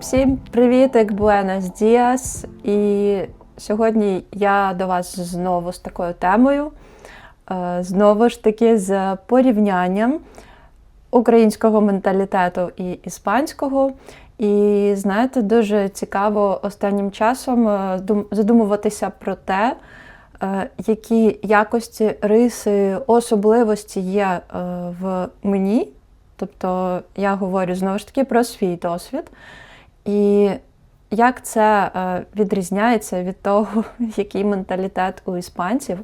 Всім привітик, буенас діас. І сьогодні я до вас знову з такою темою. Е, Знову ж таки з порівнянням українського менталітету і іспанського. І знаєте, дуже цікаво останнім часом е, задумуватися про те, е, які якості, риси, особливості є в мені. Тобто я говорю знову ж таки про свій досвід. І як це е, відрізняється від того, який менталітет у іспанців.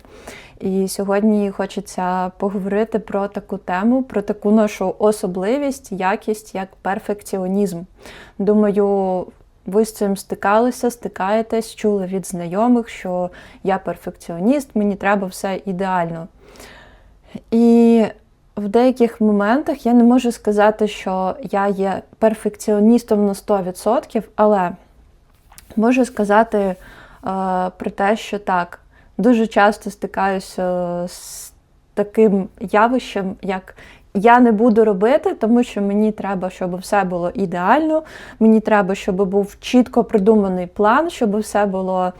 І сьогодні хочеться поговорити про таку тему, про таку нашу особливість, якість як перфекціонізм. Думаю, ви з цим стикалися, стикаєтесь, чули від знайомих, що я перфекціоніст, мені треба все ідеально. І в деяких моментах я не можу сказати, що я є перфекціоністом на 100%, але можу сказати е, про те, що так, дуже часто стикаюся з таким явищем, як я не буду робити, тому що мені треба, щоб все було ідеально. Мені треба, щоб був чітко продуманий план, щоб все було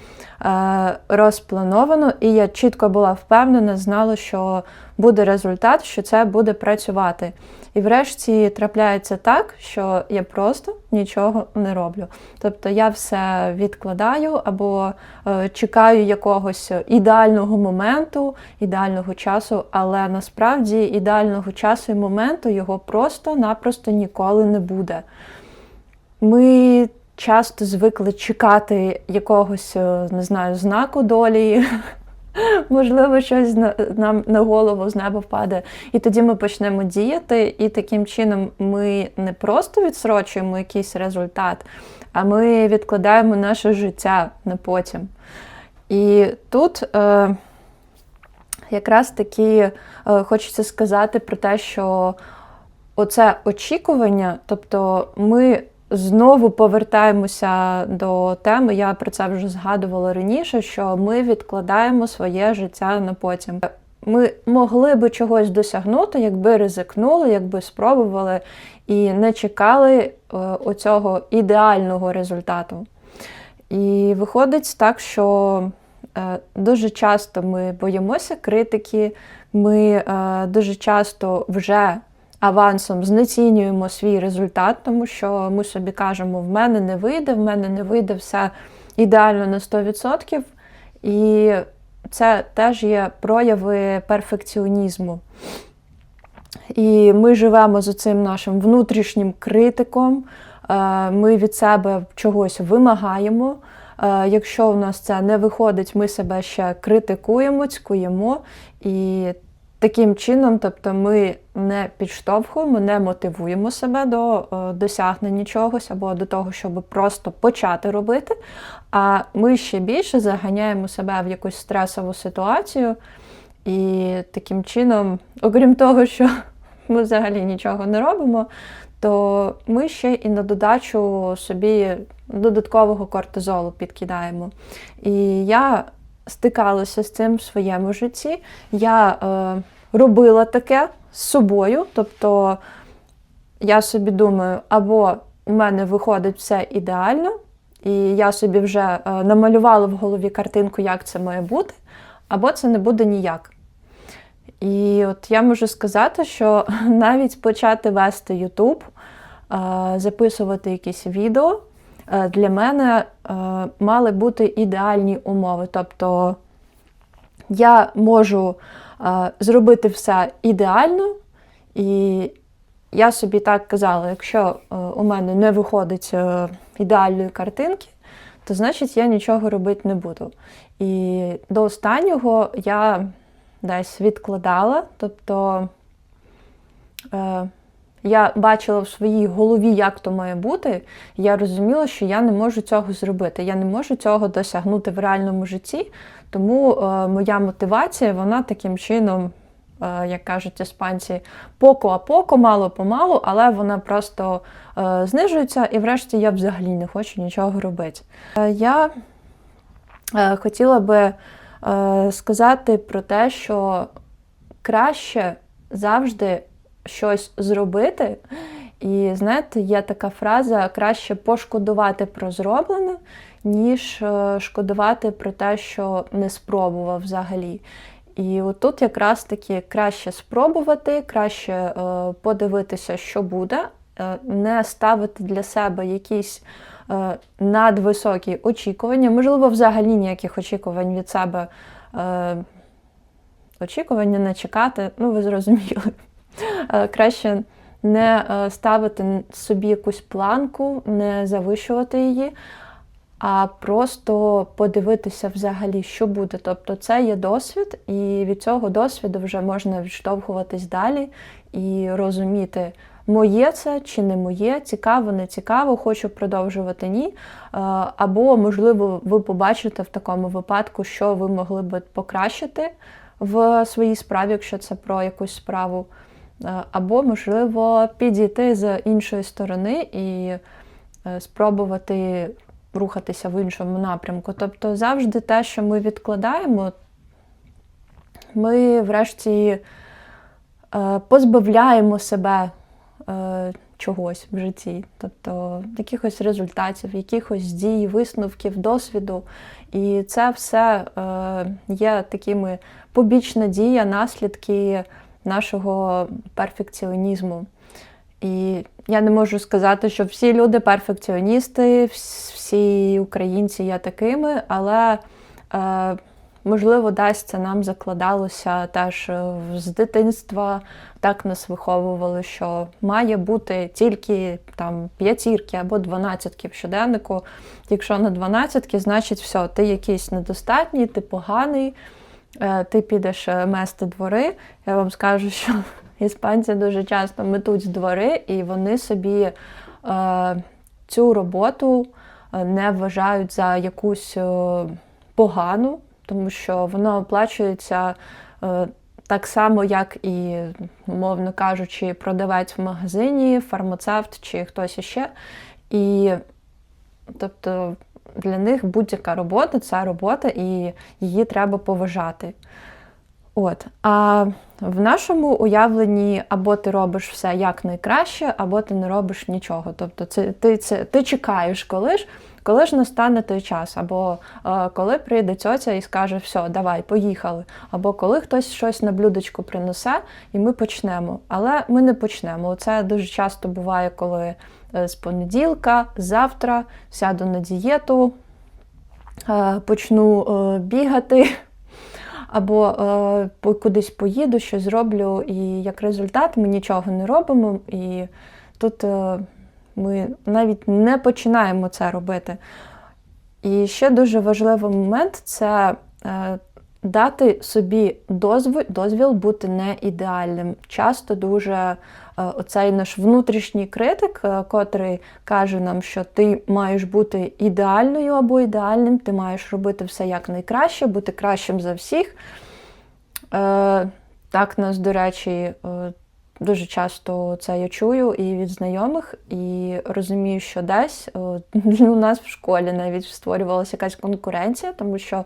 е, розплановано, і я чітко була впевнена, знала, що буде результат, що це буде працювати. І врешті трапляється так, що я просто нічого не роблю. Тобто я все відкладаю або е, чекаю якогось ідеального моменту, ідеального часу, але насправді ідеального часу і моменту його просто-напросто ніколи не буде. Ми часто звикли чекати якогось, е, не знаю, знаку долі. Можливо, щось нам на голову з неба впаде, і тоді ми почнемо діяти, і таким чином ми не просто відсрочуємо якийсь результат, а ми відкладаємо наше життя на потім. І тут е, якраз таки е, хочеться сказати про те, що оце очікування, тобто ми знову повертаємося до теми, я про це вже згадувала раніше, що ми відкладаємо своє життя на потім. Ми могли би чогось досягнути, якби ризикнули, якби спробували і не чекали е, оцього ідеального результату. І виходить так, що е, дуже часто ми боїмося критики, ми е, дуже часто вже авансом знецінюємо свій результат, тому що ми собі кажемо, в мене не вийде, в мене не вийде все ідеально на 100%. І це теж є прояви перфекціонізму. І ми живемо з цим нашим внутрішнім критиком, е, ми від себе чогось вимагаємо. Е, Якщо у нас це не виходить, ми себе ще критикуємо, цькуємо. І таким чином, тобто ми не підштовхуємо, не мотивуємо себе до е, досягнення чогось або до того, щоб просто почати робити. А ми ще більше заганяємо себе в якусь стресову ситуацію. І таким чином, окрім того, що ми взагалі нічого не робимо, то ми ще і на додачу собі додаткового кортизолу підкидаємо. І я стикалася з цим в своєму житті. Я е, робила таке з собою, тобто я собі думаю, або у мене виходить все ідеально, і я собі вже е, намалювала в голові картинку, як це має бути, або це не буде ніяк. І от я можу сказати, що навіть почати вести YouTube, е, записувати якісь відео, для мене е, мали бути ідеальні умови. Тобто я можу е, зробити все ідеально, і я собі так казала, якщо е, у мене не виходить е, ідеальної картинки, то значить я нічого робити не буду. І до останнього я десь відкладала, тобто е, я бачила в своїй голові, як то має бути, я розуміла, що я не можу цього зробити. Я не можу цього досягнути в реальному житті, тому е, моя мотивація, вона таким чином, е, як кажуть іспанці, поко а поко, мало помалу, але вона просто е, знижується, і врешті я взагалі не хочу нічого робити. Я хотіла би сказати про те, що краще завжди щось зробити І знаєте, є така фраза: краще пошкодувати про зроблене, ніж е, шкодувати про те, що не спробував взагалі. І отут якраз таки краще спробувати, краще е, подивитися, що буде, е, не ставити для себе якісь надвисокі очікування, можливо, взагалі ніяких очікувань від себе. Очікування не чекати, ну ви зрозуміли. Е, Краще не е, ставити собі якусь планку, не завищувати її, а просто подивитися взагалі, що буде. Тобто це є досвід, і від цього досвіду вже можна відштовхуватись далі і розуміти, моє це чи не моє, цікаво, не цікаво, хочу продовжувати ні. Е, Або, можливо, ви побачите в такому випадку, що ви могли би покращити в своїй справі, якщо це про якусь справу. Е, Або, можливо, підійти з іншої сторони і е, спробувати рухатися в іншому напрямку. Тобто завжди те, що ми відкладаємо, ми врешті е, позбавляємо себе чогось в житті, тобто якихось результатів, якихось дій, висновків, досвіду. І це все є такими побічна дія, наслідки нашого перфекціонізму. І я не можу сказати, що всі люди перфекціоністи, всі українці є такими, але е, можливо, десь це нам закладалося теж е, з дитинства. Так нас виховували, що має бути тільки там п'ятірки або дванадцятки в щоденнику. Якщо на дванадцятки, значить все, ти якийсь недостатній, ти поганий, ти підеш е, мести двори. Я вам скажу, що іспанці дуже часто метуть двори, і вони собі е, цю роботу е, не вважають за якусь е, погану, тому що воно оплачується е, так само, як і, умовно кажучи, продавець в магазині, фармацевт чи хтось іще. І тобто для них будь-яка робота це робота, і її треба поважати. От. А в нашому уявленні або ти робиш все як найкраще, або ти не робиш нічого. Тобто це, ти, це, ти чекаєш, коли ж, коли ж настане той час, або е, коли прийде цьоця і скаже, все, давай, поїхали. Або коли хтось щось на блюдечку принесе, і ми почнемо. Але ми не почнемо. Це дуже часто буває, коли е, з понеділка, завтра сяду на дієту, е, почну е, бігати або е, кудись поїду, щось зроблю, і як результат ми нічого не робимо. І тут е, ми навіть не починаємо це робити. І ще дуже важливий момент це е, дати собі дозвіл, дозвіл бути не ідеальним. Часто дуже е, оцей наш внутрішній критик, е, котрий каже нам, що ти маєш бути ідеальною або ідеальним, ти маєш робити все як бути кращим за всіх. Так нас, до речі, дуже часто це я чую і від знайомих, і розумію, що десь е, у нас в школі навіть створювалася якась конкуренція, тому що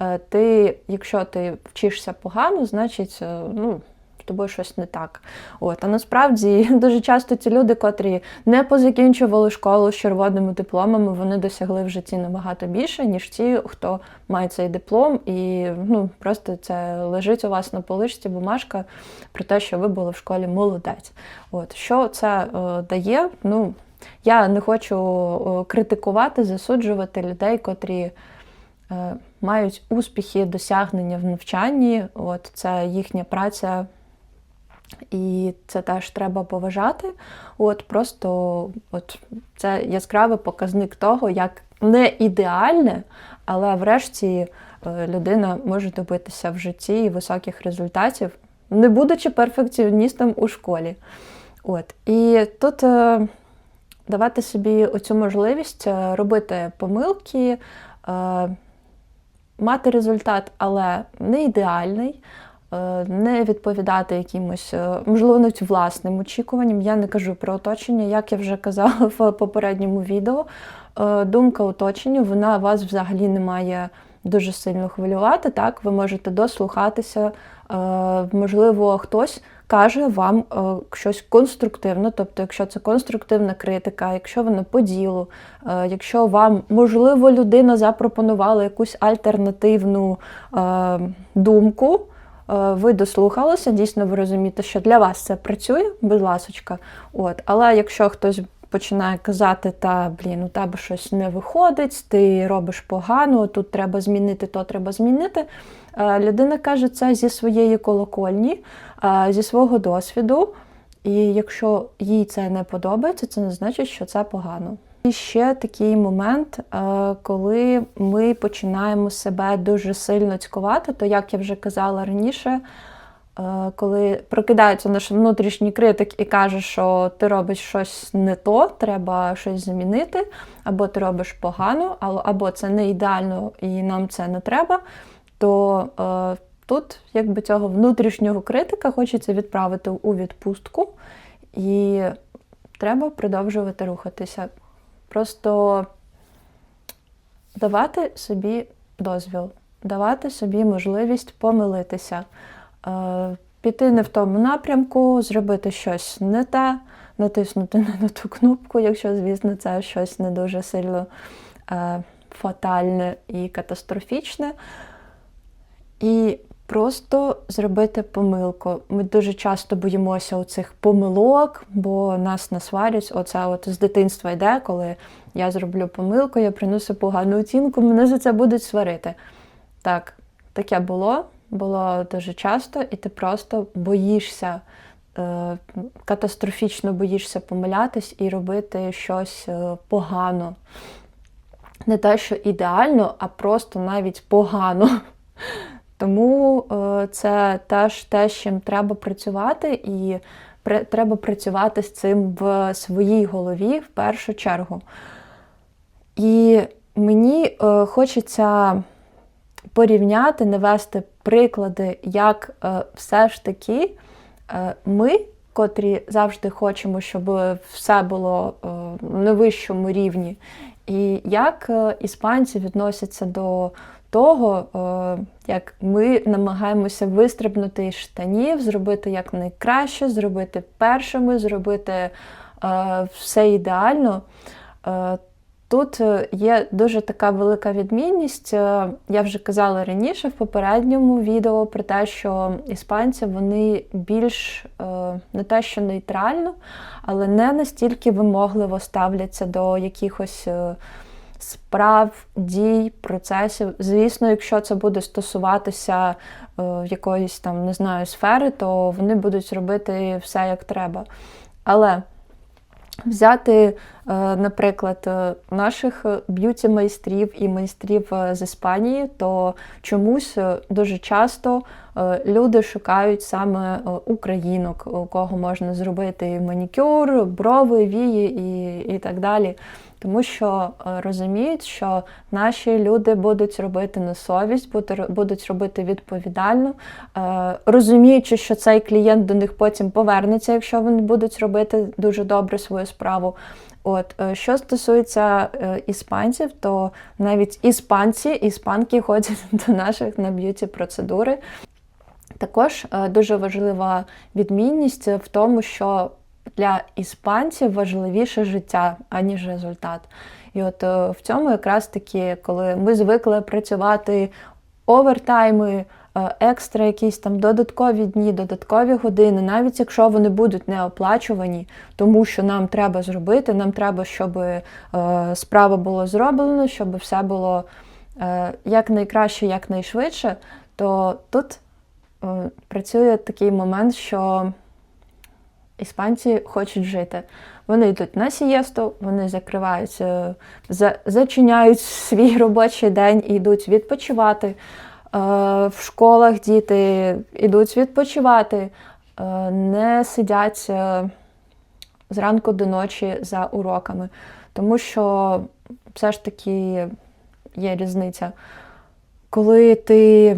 е, ти, якщо ти вчишся погано, значить, е, ну. Тобою щось не так. От, а насправді дуже часто ці люди, котрі не позакінчували школу з червоними дипломами, вони досягли в житті набагато більше, ніж ті, хто має цей диплом, і ну, просто це лежить у вас на поличці бумажка про те, що ви були в школі молодець. От, що це е, дає? Ну, я не хочу е, критикувати, засуджувати людей, котрі. е, Мають успіхи, досягнення в навчанні, от це їхня праця і це теж треба поважати. От просто от це яскравий показник того, як не ідеальне, але врешті е, людина може добитися в житті високих результатів, не будучи перфекціоністом у школі. От. І тут е, давати собі оцю можливість е, робити помилки, мати результат, але не ідеальний, не відповідати якимось, е, можливо, навіть власним очікуванням. Я не кажу про оточення, як я вже казала в попередньому відео. Е, Думка оточення, вона вас взагалі не має дуже сильно хвилювати. Так, ви можете дослухатися. Е, Можливо, хтось каже вам е, щось конструктивно, тобто, якщо це конструктивна критика, якщо вона по ділу, е, якщо вам, можливо, людина запропонувала якусь альтернативну е, думку. Е, Ви дослухалися, дійсно ви розумієте, що для вас це працює, будь ласочка. От. Але якщо хтось починає казати, та блін, у тебе щось не виходить, ти робиш погано, тут треба змінити, то треба змінити. Е, Людина каже це зі своєї колокольні, е, зі свого досвіду. І якщо їй це не подобається, це не значить, що це погано. І ще такий момент, е, коли ми починаємо себе дуже сильно цькувати, то як я вже казала раніше, е, коли прокидається наш внутрішній критик і каже, що ти робиш щось не то, треба щось змінити, або ти робиш погано, або це не ідеально і нам це не треба, то е, тут якби цього внутрішнього критика хочеться відправити у відпустку, і треба продовжувати рухатися. Просто давати собі дозвіл, давати собі можливість помилитися, е, піти не в тому напрямку, зробити щось не те, натиснути не на ту кнопку, якщо, звісно, це щось не дуже сильно е, фатальне і катастрофічне. І просто зробити помилку. Ми дуже часто боїмося оцих помилок, бо нас насварять. Оце от з дитинства йде, коли я зроблю помилку, я принесу погану оцінку, мене за це будуть сварити. Так, таке було, було дуже часто, і ти просто боїшся, е, катастрофічно боїшся помилятись і робити щось е, погано. Не те, що ідеально, а просто навіть погано. Тому е, це теж те, з чим треба працювати, і треба працювати з цим в своїй голові в першу чергу. І мені е, хочеться порівняти, навести приклади, як е, все ж таки ми, котрі завжди хочемо, щоб все було на вищому рівні, і як іспанці відносяться до того, е, як ми намагаємося вистрибнути із штанів, зробити якнайкраще, зробити першими, зробити е, все ідеально. Е, Тут є дуже така велика відмінність. Я вже казала раніше в попередньому відео про те, що іспанці вони більш не те, що нейтрально, але не настільки вимогливо ставляться до якихось справ, дій, процесів. Звісно, якщо це буде стосуватися е, якоїсь там, не знаю, сфери, то вони будуть робити все як треба. Але взяти, е, наприклад, е, наших б'юті-майстрів і майстрів е, з Іспанії, то чомусь е, дуже часто люди шукають саме українок, у кого можна зробити манікюр, брови, вії і, і так далі. Тому що е, розуміють, що наші люди будуть робити на совість, будуть робити відповідально, е, розуміючи, що цей клієнт до них потім повернеться, якщо вони будуть робити дуже добре свою справу. От е, що стосується іспанців, то навіть іспанці, іспанки ходять до наших на б'юті процедури. Також дуже важлива відмінність в тому, що для іспанців важливіше життя, аніж результат. І от е, в цьому якраз таки, коли ми звикли працювати овертайми, е, екстра якісь там додаткові дні, додаткові години, навіть якщо вони будуть не оплачувані, тому що нам треба зробити, нам треба, щоб е, справа була зроблена, щоб все було якнайкраще, якнайшвидше, то тут працює такий момент, що іспанці хочуть жити. Вони йдуть на сієсту, вони закривають, е, за- зачиняють свій робочий день і йдуть відпочивати. Е, В школах діти йдуть відпочивати, е, не сидять зранку до ночі за уроками, тому що все ж таки є різниця. Коли ти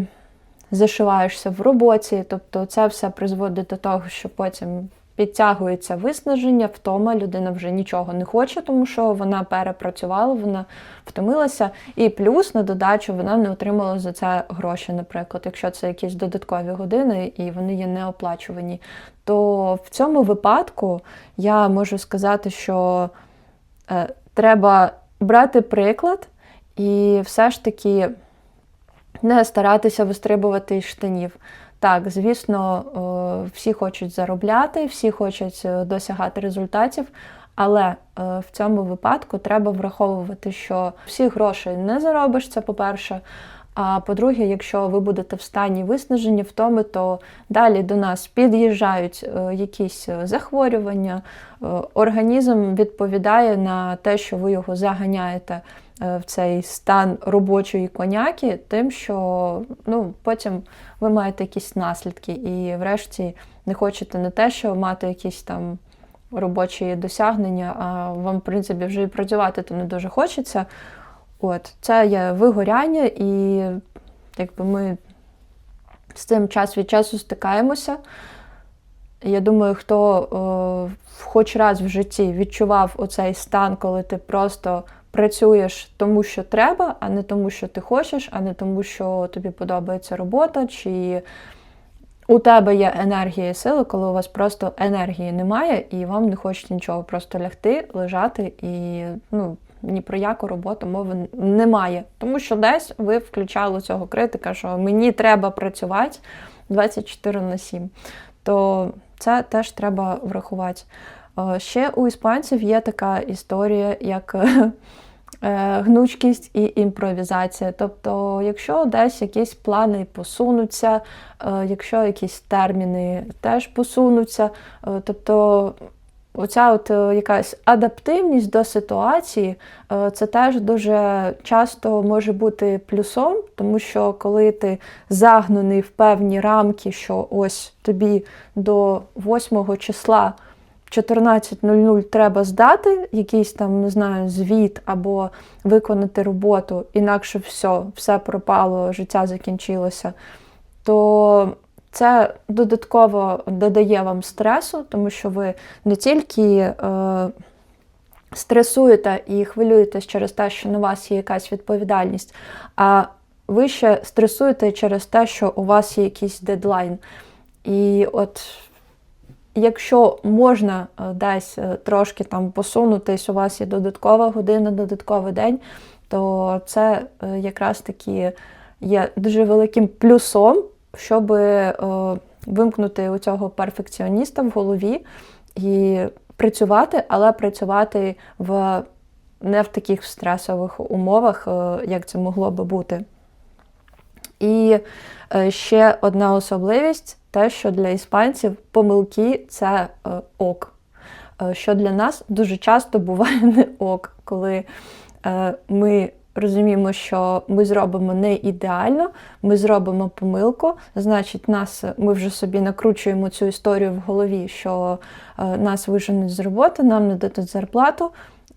зашиваєшся в роботі, тобто це все призводить до того, що потім підтягується виснаження, втома, людина вже нічого не хоче, тому що вона перепрацювала, вона втомилася. І плюс на додачу вона не отримала за це гроші, наприклад, якщо це якісь додаткові години і вони є неоплачувані. То в цьому випадку я можу сказати, що е, треба брати приклад і все ж таки не старатися вистрибувати із штанів. Так, звісно, е, всі хочуть заробляти, всі хочуть е, досягати результатів, але е, в цьому випадку треба враховувати, що всі грошей не заробиш, це по-перше. А по-друге, якщо ви будете в стані виснажені втоми, то далі до нас під'їжджають якісь захворювання, організм відповідає на те, що ви його заганяєте в цей стан робочої коняки, тим, що ну, потім ви маєте якісь наслідки, і врешті не хочете не те, що мати якісь там робочі досягнення, а вам, в принципі, вже і працювати то не дуже хочеться. От, Це є вигоряння, і якби ми з цим час від часу стикаємося. Я думаю, хто о, хоч раз в житті відчував оцей стан, коли ти просто працюєш тому, що треба, а не тому, що ти хочеш, а не тому, що тобі подобається робота, чи у тебе є енергія і сили, коли у вас просто енергії немає, і вам не хочеться нічого, просто лягти, лежати і ну, ні про яку роботу мови немає. Тому що десь ви включали цього критика, що мені треба працювати 24 на 7. То це теж треба врахувати. Е, ще у іспанців є така історія, як гнучкість і імпровізація. Тобто, якщо десь якісь плани посунуться, е, якщо якісь терміни теж посунуться, тобто Оця от якась адаптивність до ситуації, це теж дуже часто може бути плюсом, тому що коли ти загнаний в певні рамки, що ось тобі до 8 числа 14.00 треба здати якийсь там, не знаю, звіт або виконати роботу, інакше все, все пропало, життя закінчилося, то це додатково додає вам стресу, тому що ви не тільки е, стресуєте і хвилюєтесь через те, що на вас є якась відповідальність, а ви ще стресуєте через те, що у вас є якийсь дедлайн. І от Якщо можна е, десь е, трошки там посунутись, у вас є додаткова година, додатковий день, то це е, якраз таки є дуже великим плюсом, щоб вимкнути у цього перфекціоніста в голові і працювати, але працювати в не в таких стресових умовах, як це могло би бути. І ще одна особливість те, що для іспанців помилки це е, ок. Е, що для нас дуже часто буває не ок, коли е, ми розуміємо, що ми зробимо не ідеально, ми зробимо помилку, значить, нас ми вже собі накручуємо цю історію в голові, що нас виженуть з роботи, нам не дадуть зарплату.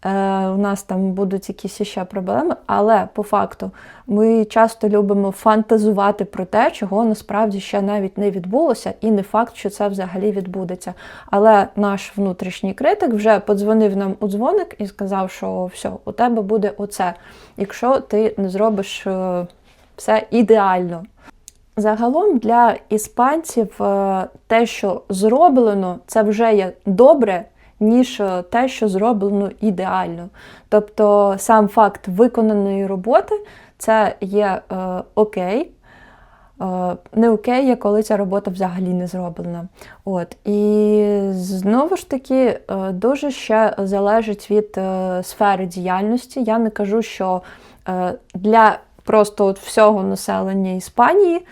Е, у нас там будуть якісь ще проблеми, але по факту ми часто любимо фантазувати про те, чого насправді ще навіть не відбулося, і не факт, що це взагалі відбудеться. Але наш внутрішній критик вже подзвонив нам у дзвоник і сказав, що все, у тебе буде оце, якщо ти не зробиш е, все ідеально. Загалом для іспанців е, те, що зроблено, це вже є добре ніж е, те, що зроблено ідеально. Тобто сам факт виконаної роботи це є е, окей. Е, не окей, є коли ця робота взагалі не зроблена. От. І знову ж таки, е, дуже ще залежить від сфери діяльності. Я не кажу, що для просто от всього населення Іспанії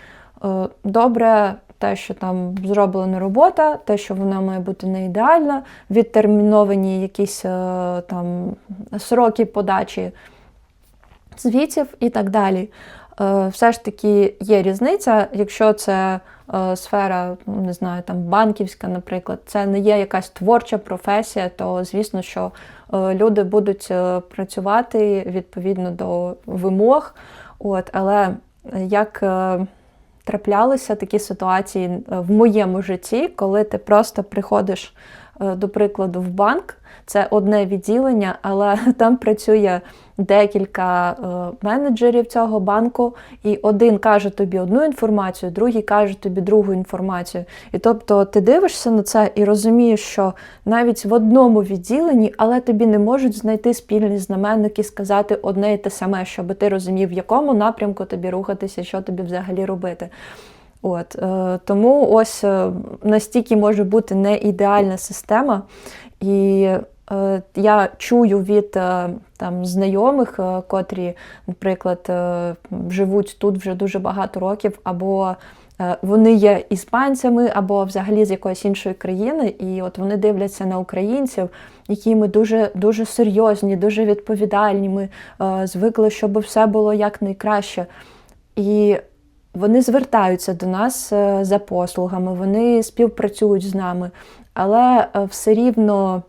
добре те, що там зроблена робота, те, що вона має бути не ідеальна, відтерміновані якісь е, там сроки подачі звітів і так далі. Е, все ж таки є різниця, якщо це е, сфера, не знаю, там банківська, наприклад, це не є якась творча професія, то звісно, що люди будуть працювати відповідно до вимог. От, Але як траплялися такі ситуації е, в моєму житті, коли ти просто приходиш, до прикладу, в банк. Це одне відділення, але там працює декілька е, менеджерів цього банку, і один каже тобі одну інформацію, другий каже тобі другу інформацію. І тобто ти дивишся на це і розумієш, що навіть в одному відділенні, але тобі не можуть знайти спільний знаменник і сказати одне і те саме, щоб ти розумів, в якому напрямку тобі рухатися, що тобі взагалі робити. От е, тому ось е, настільки може бути не ідеальна система, і е, я чую від там знайомих, котрі, наприклад, живуть тут вже дуже багато років, або вони є іспанцями, або взагалі з якоїсь іншої країни, і от вони дивляться на українців, які ми дуже дуже серйозні, дуже відповідальні. Ми звикли, щоб все було якнайкраще. І вони звертаються до нас е, за послугами, вони співпрацюють з нами, але е, все рівно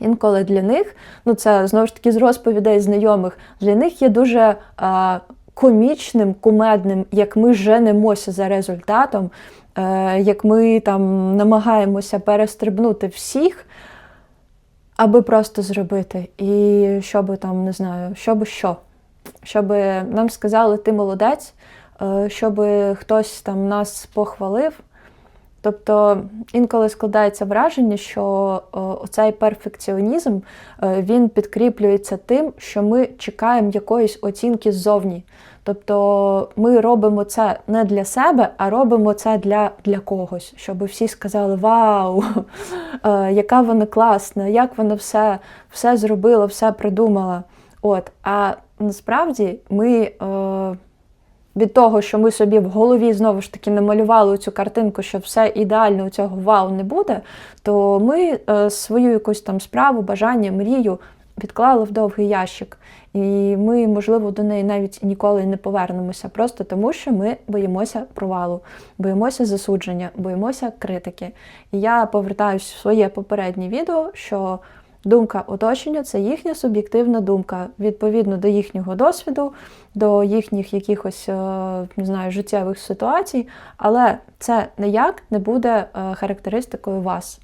інколи для них, ну це знову ж таки з розповідей знайомих, для них є дуже а, комічним, кумедним, як ми женемося за результатом, е, як ми там намагаємося перестрибнути всіх. Аби просто зробити, і щоб там не знаю, щоб що, щоб нам сказали, ти молодець, е, щоб хтось там нас похвалив. Тобто інколи складається враження, що цей перфекціонізм е, він підкріплюється тим, що ми чекаємо якоїсь оцінки ззовні. Тобто ми робимо це не для себе, а робимо це для для когось, щоб всі сказали Вау, е, яка вона класна, як вона все все зробила, все придумала. От, А насправді ми. Е, від того, що ми собі в голові знову ж таки намалювали цю картинку, що все ідеально у цього вау не буде, то ми е, свою якусь там справу, бажання, мрію відклали в довгий ящик. І ми, можливо, до неї навіть ніколи не повернемося, просто тому що ми боїмося провалу, боїмося засудження, боїмося критики. І я повертаюся в своє попереднє відео, що Думка оточення це їхня суб'єктивна думка, відповідно до їхнього досвіду, до їхніх якихось е, не знаю, життєвих ситуацій, але це ніяк не буде е, характеристикою вас.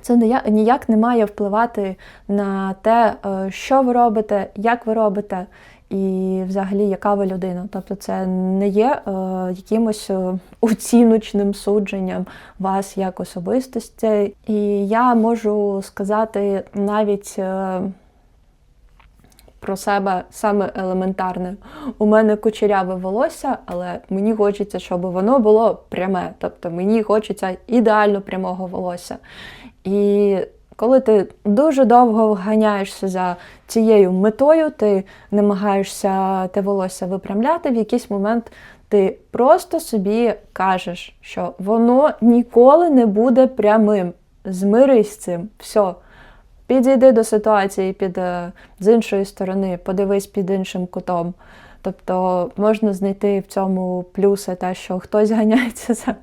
Це ніяк не має впливати на те, е, що ви робите, як ви робите, і взагалі яка ви людина. Тобто це не є е, якимось е, оціночним судженням вас як особистості. І я можу сказати навіть. Е, про себе саме елементарне. У мене кучеряве волосся, але мені хочеться, щоб воно було пряме. Тобто мені хочеться ідеально прямого волосся. І коли ти дуже довго ганяєшся за цією метою, ти намагаєшся те волосся випрямляти, в якийсь момент ти просто собі кажеш, що воно ніколи не буде прямим. Змирись з цим, все. Підійди до ситуації під, е, з іншої сторони, подивись під іншим кутом. Тобто можна знайти в цьому плюси те, що хтось ганяється за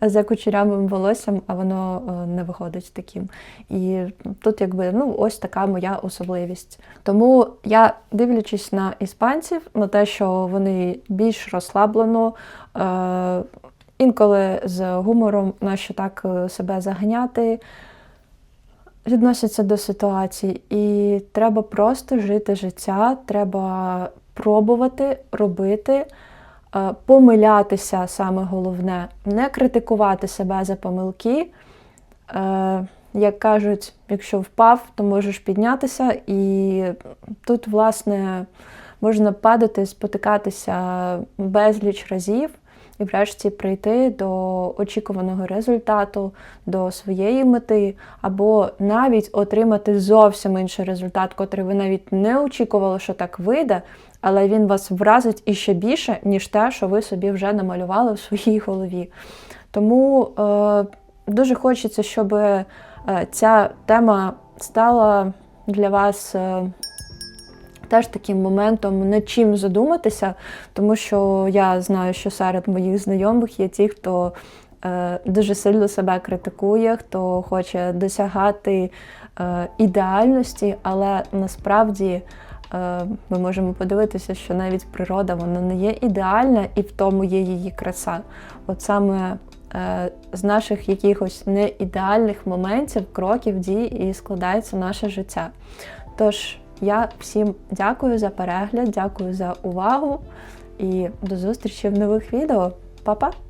за кучерявим волоссям, а воно е, не виходить таким. І тут, якби, ну, ось така моя особливість. Тому я, дивлячись на іспанців, на те, що вони більш розслаблено. Е Інколи з гумором нащо так е, себе заганяти, відносяться до ситуації. І треба просто жити життя, треба пробувати робити. Е, помилятися саме головне, не критикувати себе за помилки. Е, як кажуть, якщо впав, то можеш піднятися. І тут, власне, можна падати, спотикатися безліч разів і, врешті, прийти до очікуваного результату, до своєї мети, або навіть отримати зовсім інший результат, котрий ви навіть не очікували, що так вийде, але він вас вразить іще більше, ніж те, що ви собі вже намалювали в своїй голові. Тому е, дуже хочеться, щоб е, ця тема стала для вас. Е, Теж таким моментом над чим задуматися, тому що я знаю, що серед моїх знайомих є ті, хто е, дуже сильно себе критикує, хто хоче досягати е, ідеальності, але насправді ми можемо подивитися, що навіть природа вона не є ідеальна, і в тому є її краса. От саме е, з наших якихось неідеальних моментів, кроків, дій і складається наше життя. Тож я всім дякую за перегляд, дякую за увагу і до зустрічі в нових відео. Па-па!